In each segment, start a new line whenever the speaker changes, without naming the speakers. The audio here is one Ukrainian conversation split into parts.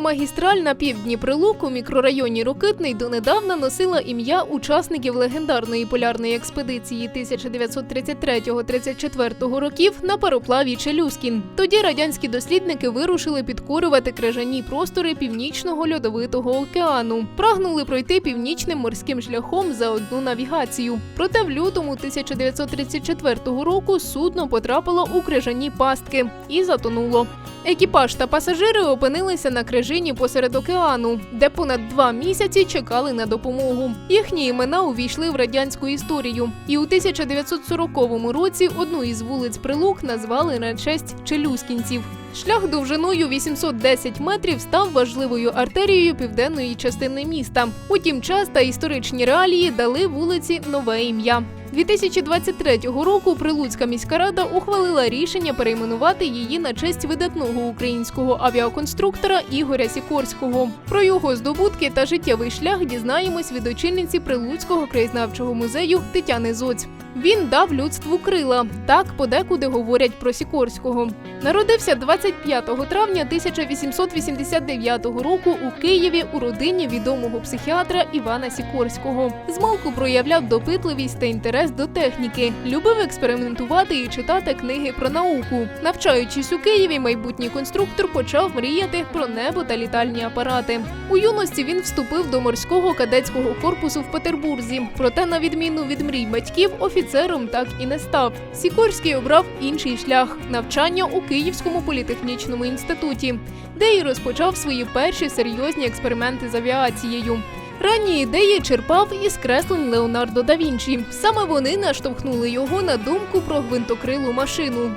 Магістраль на півдні Прилук у мікрорайоні Рокитний донедавна носила ім'я учасників легендарної полярної експедиції 1933-34 років на пароплаві Челюскін. Тоді радянські дослідники вирушили підкорювати крижані простори північного льодовитого океану. Прагнули пройти північним морським шляхом за одну навігацію. Проте в лютому 1934 року судно потрапило у крижані пастки і затонуло. Екіпаж та пасажири опинилися на крижині посеред океану, де понад два місяці чекали на допомогу. Їхні імена увійшли в радянську історію. І у 1940 році одну із вулиць Прилук назвали на честь челюскінців. Шлях довжиною 810 метрів став важливою артерією південної частини міста. Утім, час та історичні реалії дали вулиці нове ім'я. 2023 року Прилуцька міська рада ухвалила рішення перейменувати її на честь видатного українського авіаконструктора Ігоря Сікорського. Про його здобутки та життєвий шлях дізнаємось від очільниці Прилуцького краєзнавчого музею Тетяни Зоць. Він дав людству крила. Так подекуди говорять про Сікорського. Народився 25 травня 1889 року у Києві у родині відомого психіатра Івана Сікорського. Змалку проявляв допитливість та інтерес до техніки, любив експериментувати і читати книги про науку. Навчаючись у Києві, майбутній конструктор почав мріяти про небо та літальні апарати. У юності він вступив до морського кадетського корпусу в Петербурзі. Проте, на відміну від мрій батьків, офіцером так і не став. Сікорський обрав інший шлях навчання у Київському політехнічному інституті, де й розпочав свої перші серйозні експерименти з авіацією. Ранні ідеї черпав із креслень Леонардо да Вінчі. Саме вони наштовхнули його на думку про гвинтокрилу машину.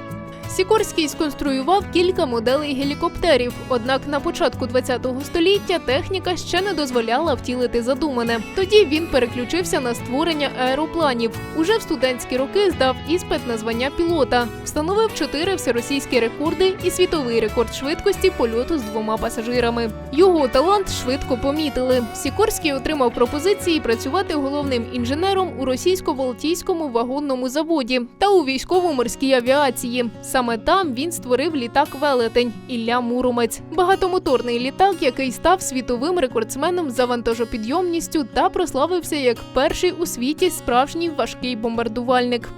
Сікорський сконструював кілька моделей гелікоптерів. Однак на початку ХХ століття техніка ще не дозволяла втілити задумане. Тоді він переключився на створення аеропланів. Уже в студентські роки здав іспит на звання пілота, встановив чотири всеросійські рекорди і світовий рекорд швидкості польоту з двома пасажирами. Його талант швидко помітили. Сікорський отримав пропозиції працювати головним інженером у російсько-балтійському вагонному заводі та у військово-морській авіації. Саме там він створив літак Велетень Ілля Муромець, багатомоторний літак, який став світовим рекордсменом за вантажопідйомністю та прославився як перший у світі справжній важкий бомбардувальник.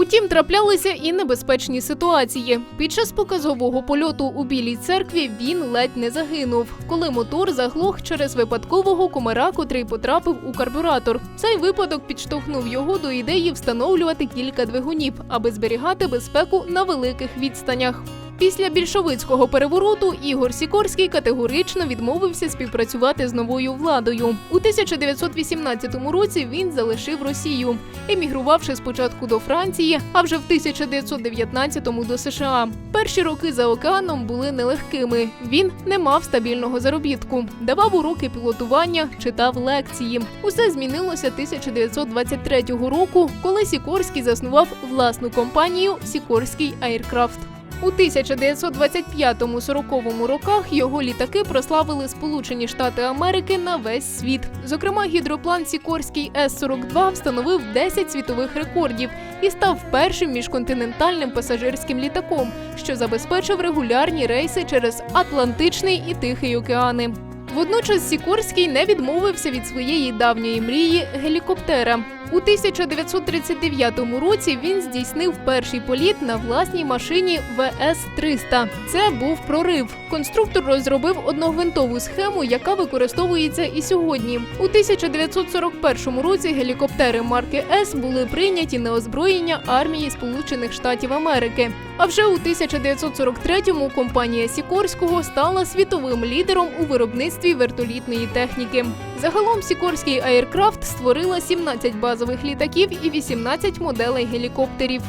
Утім, траплялися і небезпечні ситуації. Під час показового польоту у Білій церкві він ледь не загинув, коли мотор заглох через випадкового комара, котрий потрапив у карбюратор. Цей випадок підштовхнув його до ідеї встановлювати кілька двигунів, аби зберігати безпеку на великих відстанях. Після більшовицького перевороту Ігор Сікорський категорично відмовився співпрацювати з новою владою. У 1918 році він залишив Росію, емігрувавши спочатку до Франції, а вже в 1919-му до США. Перші роки за океаном були нелегкими. Він не мав стабільного заробітку, давав уроки пілотування, читав лекції. Усе змінилося 1923 року, коли Сікорський заснував власну компанію Сікорський Аіркрафт. У 1925-40 роках його літаки прославили Сполучені Штати Америки на весь світ. Зокрема, гідроплан Сікорський С-42 встановив 10 світових рекордів і став першим міжконтинентальним пасажирським літаком, що забезпечив регулярні рейси через Атлантичний і Тихий океани. Водночас Сікорський не відмовився від своєї давньої мрії гелікоптера. У 1939 році він здійснив перший політ на власній машині ВС-300. Це був прорив. Конструктор розробив одногвинтову схему, яка використовується і сьогодні. У 1941 році гелікоптери марки С були прийняті на озброєння армії Сполучених Штатів Америки. А вже у 1943-му компанія Сікорського стала світовим лідером у виробництві вертолітної техніки. Загалом Сікорський Аіркрафт створила 17 базових літаків і 18 моделей гелікоптерів.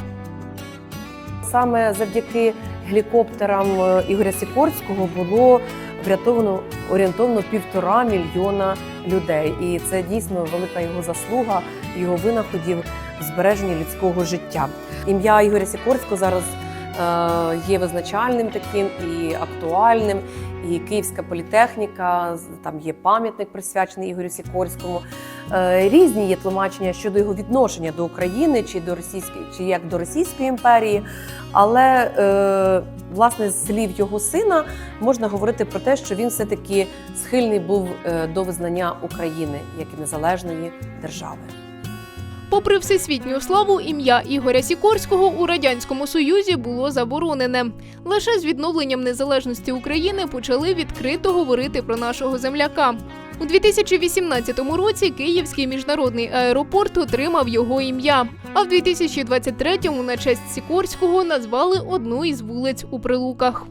Саме завдяки гелікоптерам е, Ігоря Сікорського було врятовано орієнтовно півтора мільйона людей. І це дійсно велика його заслуга, його винаходів в збереженні людського життя. Ім'я Ігоря Сікорського зараз є визначальним таким і актуальним. І Київська політехніка, там є пам'ятник присвячений Ігорю Сікорському. Е, Різні є тлумачення щодо його відношення до України чи до російської, чи як до Російської імперії. Але е, власне з слів його сина можна говорити про те, що він все-таки схильний був е, до визнання України як незалежної держави.
Попри всесвітню славу, ім'я Ігоря Сікорського у радянському союзі було заборонене. Лише з відновленням незалежності України почали відкрито говорити про нашого земляка. У 2018 році Київський міжнародний аеропорт отримав його ім'я. А в 2023-му на честь Сікорського назвали одну із вулиць у Прилуках.